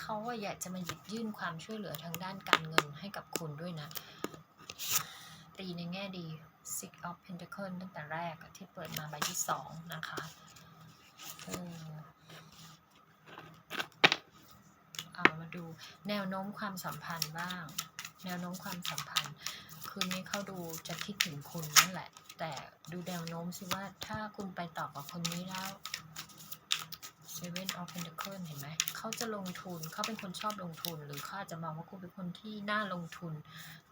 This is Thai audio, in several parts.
เขาอยากจะมาหยิบยื่นความช่วยเหลือทางด้านการเงินให้กับคุณด้วยนะ ตีในแง่ดี Six of Pentacles ตั้งแต่แรกที่เปิดมาใบที่สองนะคะออเอามาดูแนวโน้มความสัมพันธ์บ้าง แนวโน้มความสัมพันธ์ คืนนี้เขาดูจะคิดถึงคุณนั่นแหละ แต่ดูแนวโน้มสิว่าถ้าคุณไปต่อกับคนนี้แล้ว Seven of Pentacles เห็นไหม เขาจะลงทุน เขาเป็นคนชอบลงทุน หรือเขาอาจจะมองว่าคุณเป็นคนที่น่าลงทุน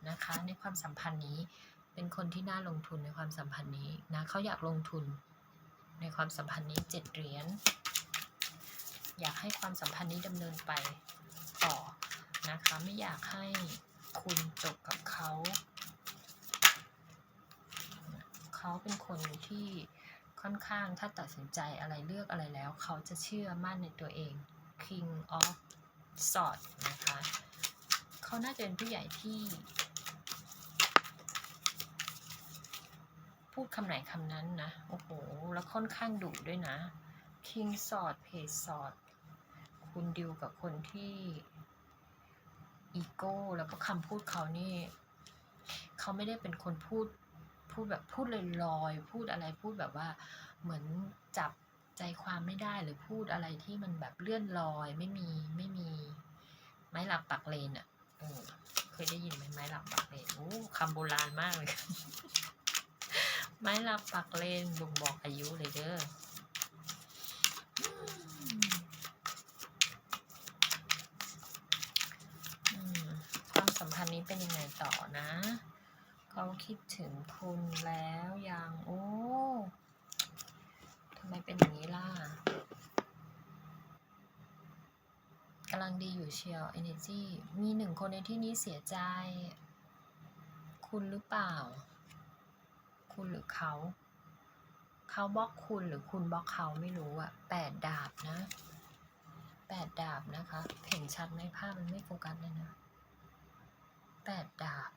นะคะ ในความสัมพันธ์นี้ เป็นคนที่น่าลงทุนในความสัมพันธ์นี้นะ เขาอยากลงทุนในความสัมพันธ์นี้เจ็ดเหรียญ อยากให้ความสัมพันธ์นี้ดำเนินไปต่อนะคะ ไม่อยากให้คุณจบกับเขา เขาเป็นคนที่ ค่อนข้างถ้าตัดสินใจอะไรเลือกอะไรแล้ว เขาจะเชื่อมั่นในตัวเอง King of Swords นะคะ เขาน่าจะเป็นผู้ใหญ่ที่ พูดคำไหนคำนั้นนะ โอ้โห แล้วค่อนข้างดุด้วยนะ King Sword Page Sword คุณดิวกับคนที่อีโก้แล้วก็คำพูดเขานี่ เขาไม่ได้เป็นคนพูด พูดแบบพูดลอยๆพูดอะไรพูดแบบว่าเหมือนจับใจความไม่ได้หรือพูดอะไรที่มันแบบเลื่อนลอยไม่มีไม่มีไม้หลักปักเลนอะ่ะเออเคยได้ยินไหมไม้หลักปักเลนโอ้คำโบราณมากเลย ไม้หลักปักเลนบ่งบอกอายุเลยเด้อความสัมพันธ์นี้เป็นยังไงต่อนะ เขาคิดถึงคุณแล้วยังโอ้ทำไมเป็นอย่างนี้ล่ะกำลังดีอยู่เชียว energy มีหนึ่งคนในที่นี้เสียใจ คุณหรือเปล่า คุณหรือเขา เขาบล็อกคุณหรือคุณบล็อกเขาไม่รู้อะแปดดาบนะแปดดาบนะคะ เห็นชัดไหมภาพมันไม่โฟกัสเลยนะแปดดาบ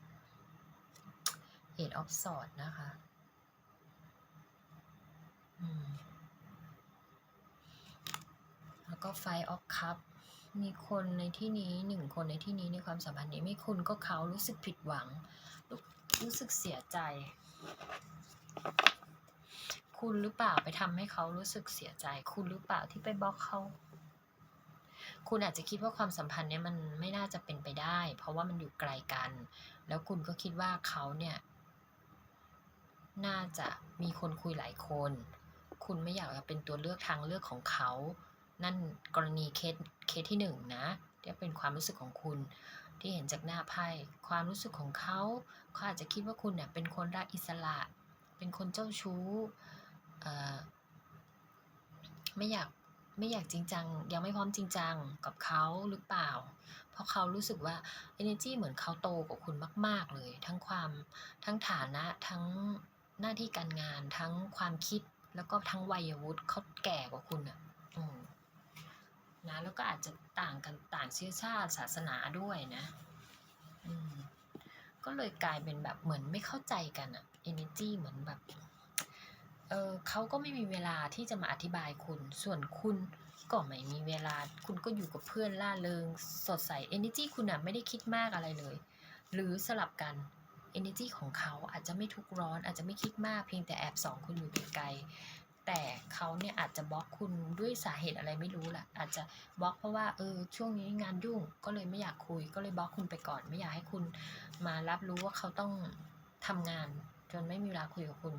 Eight of Swords นะคะแล้วก็ Five of Cup มีคนในที่นี้หนึ่งคนในที่นี้ในความสัมพันธ์นี้ไม่คุณก็เขารู้สึกผิดหวังรู้รู้สึกเสียใจ คุณหรือเปล่าไปทำให้เขารู้สึกเสียใจ คุณหรือเปล่าที่ไปบล็อกเขาคุณอาจจะคิดว่าความสัมพันธ์เนี้ยมันไม่น่าจะเป็นไปได้ เพราะว่ามันอยู่ไกลกัน แล้วคุณก็คิดว่าเขาเนี่ย น่าจะมีคนคุยหลายคน คุณไม่อยากจะเป็นตัวเลือกทางเลือกของเขา นั่นกรณีเคสเคสที่หนึ่งนะที่เป็นความรู้สึกของคุณที่เห็นจากหน้าไพ่ความรู้สึกของเขาเขาอาจจะคิดว่าคุณเนี่ยเป็นคนรักอิสระ เป็นคนเจ้าชู้ไม่อยากไม่อยากจริงจัง ยังไม่พร้อมจริงจังกับเขาหรือเปล่า เพราะเขารู้สึกว่า energy เหมือนเขาโตกว่าคุณมาก ๆ เลย ทั้งความทั้งฐานะทั้ง หน้าที่การงานทั้งความคิดแล้วก็ทั้งวัยวุฒิเขาแก่กว่าคุณอะนะแล้วก็อาจจะต่างกันต่างเชื้อชาติศาสนาด้วยนะก็เลยกลายเป็นแบบเหมือนไม่เข้าใจกันอะ energy เหมือนแบบเออเขาก็ไม่มีเวลาที่จะมาอธิบายคุณ ส่วนคุณก็ไม่มีเวลา คุณก็อยู่กับเพื่อนล่าเริง สดใส energy คุณอะไม่ได้คิดมากอะไรเลย หรือสลับกัน energy ของเขาอาจจะไม่ทุกร้อน อาจจะไม่คิดมากเพียงแต่แอบส่องคุณอยู่ไกลแต่เขาเนี่ยอาจจะบล็อกคุณด้วยสาเหตุอะไรไม่รู้แหละอาจจะบล็อกเพราะว่าเออช่วงนี้งานยุ่งก็เลยไม่อยากคุย ก็เลยบล็อกคุณไปก่อน ไม่อยากให้คุณมารับรู้ว่าเขาต้องทำงาน จนไม่มีเวลาคุยกับคุณ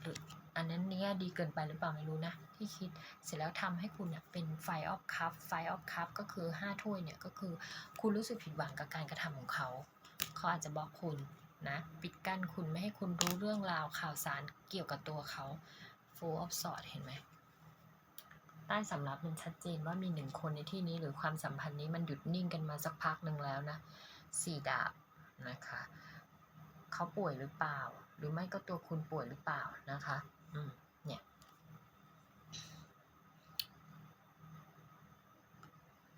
หรืออันนั้นเนี้ยดีเกินไปหรือเปล่าไม่รู้นะที่คิดเสร็จแล้วทำให้คุณเนี่ยเป็นไฟออฟคัพไฟออฟคัพก็คือห้าถ้วยเนี่ยก็คือคุณรู้สึกผิดหวังกับการกระทำของเขา เขาอาจจะบล็อกคุณ นะ ปิดกั้นคุณไม่ให้คุณรู้เรื่องราวข่าวสารเกี่ยวกับตัวเขา full of sword เห็นไหมใต้สำรับมันชัดเจนว่ามีหนึ่งคนในที่นี้หรือความสัมพันธ์นี้มันหยุดนิ่งกันมาสักพักหนึ่งแล้วนะสี่ดาบนะคะเขาป่วยหรือเปล่า หรือไม่ก็ตัวคุณป่วยหรือเปล่านะคะ อืมเนี่ย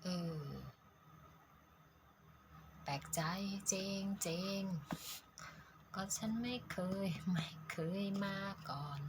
เออแปลกใจเจงเจง ก็ฉันไม่เคย ไม่เคยมาก่อน